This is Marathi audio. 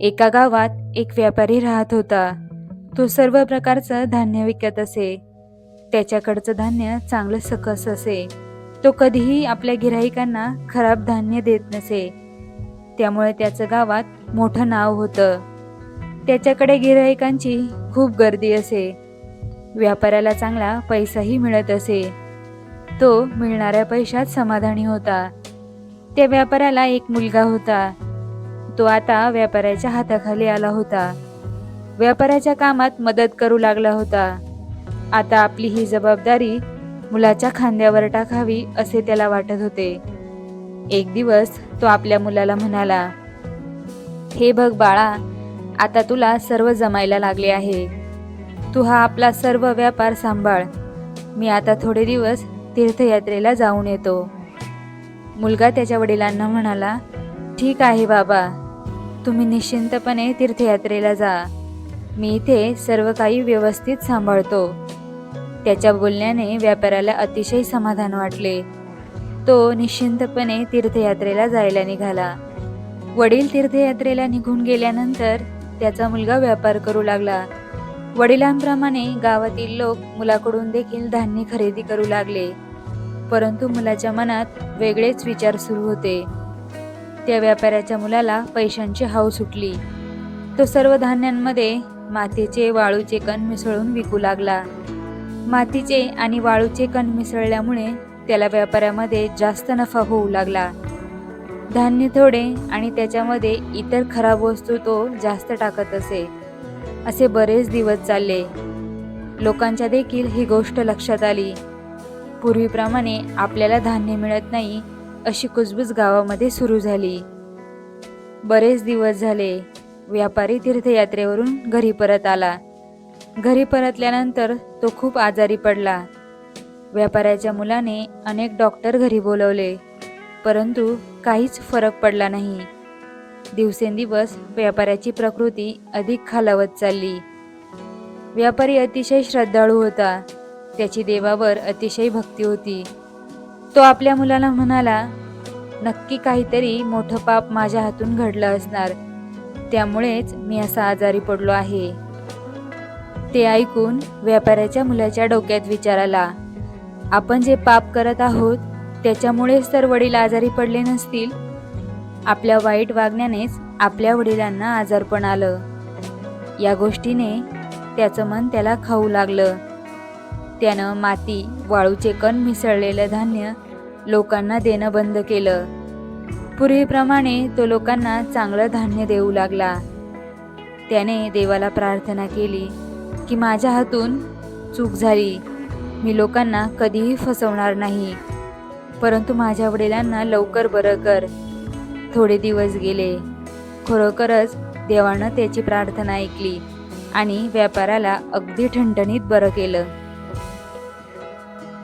एका गावात एक व्यापारी राहत होता. तो सर्व प्रकारचं धान्य विकत असे. त्याच्याकडचं धान्य चांगलं सकस असे. तो कधीही आपल्या गिराहिकांना खराब धान्य देत नसे. त्यामुळे त्याचं गावात मोठं नाव होतं. त्याच्याकडे गिराहिकांची खूप गर्दी असे. व्यापाऱ्याला चांगला पैसाही मिळत असे. तो मिळणाऱ्या पैशात समाधानी होता. त्या व्यापाऱ्याला एक मुलगा होता. तो आता व्यापाऱ्याच्या हाताखाली आला होता. व्यापाऱ्याच्या कामात मदत करू लागला होता. आता आपली ही जबाबदारी मुलाच्या खांद्यावर टाकावी असे त्याला वाटत होते. एक दिवस तो आपल्या मुलाला म्हणाला हे बघ बाळा आता तुला सर्व जमायला लागले आहे. तू हा आपला सर्व व्यापार सांभाळ. मी आता थोडे दिवस तीर्थयात्रेला जाऊन येतो. मुलगा त्याच्या वडिलांना म्हणाला ठीक आहे बाबा. तुम्ही निश्चिंतपणे तीर्थयात्रेला जा. मी इथे सर्व काही व्यवस्थित सांभाळतो. त्याच्या बोलण्याने व्यापाऱ्याला अतिशय समाधान वाटले. तो निश्चिंतपणे तीर्थयात्रेला जायला निघाला. वडील तीर्थयात्रेला निघून गेल्यानंतर त्याचा मुलगा व्यापार करू लागला. वडिलांप्रमाणे गावातील लोक मुलाकडून देखील धान्य खरेदी करू लागले. परंतु मुलाच्या मनात वेगळेच विचार सुरू होते. त्या व्यापाऱ्याच्या मुलाला पैशांची हाव सुटली. तो सर्व धान्यांमध्ये मातीचे वाळूचे कण मिसळून विकू लागला. मातीचे आणि वाळूचे कण मिसळल्यामुळे त्याला व्यापाऱ्यामध्ये जास्त नफा होऊ लागला. धान्य थोडे आणि त्याच्यामध्ये इतर खराब वस्तू तो जास्त टाकत असे. असे बरेच दिवस चालले. लोकांच्या देखील ही गोष्ट लक्षात आली. पूर्वीप्रमाणे आपल्याला धान्य मिळत नाही अशी कुजबूज गावामध्ये सुरू झाली. बरेच दिवस झाले व्यापारी तीर्थयात्रेवरून घरी परत आला. घरी परतल्यानंतर तो खूप आजारी पडला. व्यापाऱ्याच्या मुलाने अनेक डॉक्टर घरी बोलवले परंतु काहीच फरक पडला नाही. दिवसेंदिवस व्यापाऱ्याची प्रकृती अधिक खालावत चालली. व्यापारी अतिशय श्रद्धाळू होता. त्याची देवावर अतिशय भक्ती होती. तो आपल्या मुलाला म्हणाला नक्की काहीतरी मोठं पाप माझ्या हातून घडलं असणार. त्यामुळेच मी असा आजारी पडलो आहे. ते ऐकून व्यापाऱ्याच्या मुलाच्या डोक्यात विचार आला. आपण जे पाप करत आहोत त्याच्यामुळेच तर वडील आजारी पडले नसतील. आपल्या वाईट वागण्यानेच आपल्या वडिलांना आजारपण आलं. या गोष्टीने त्याचं मन त्याला खाऊ लागलं. त्यानं माती वाळूचे कण मिसळलेलं धान्य लोकांना देणं बंद केलं. पूर्वीप्रमाणे तो लोकांना चांगलं धान्य देऊ लागला. त्याने देवाला प्रार्थना केली की माझ्या हातून चूक झाली. मी लोकांना कधीही फसवणार नाही. परंतु माझ्या वडिलांना लवकर बरं कर. थोडे दिवस गेले. खरोखरच देवानं त्याची प्रार्थना ऐकली आणि व्यापाराला अगदी ठणठणीत बरं केलं.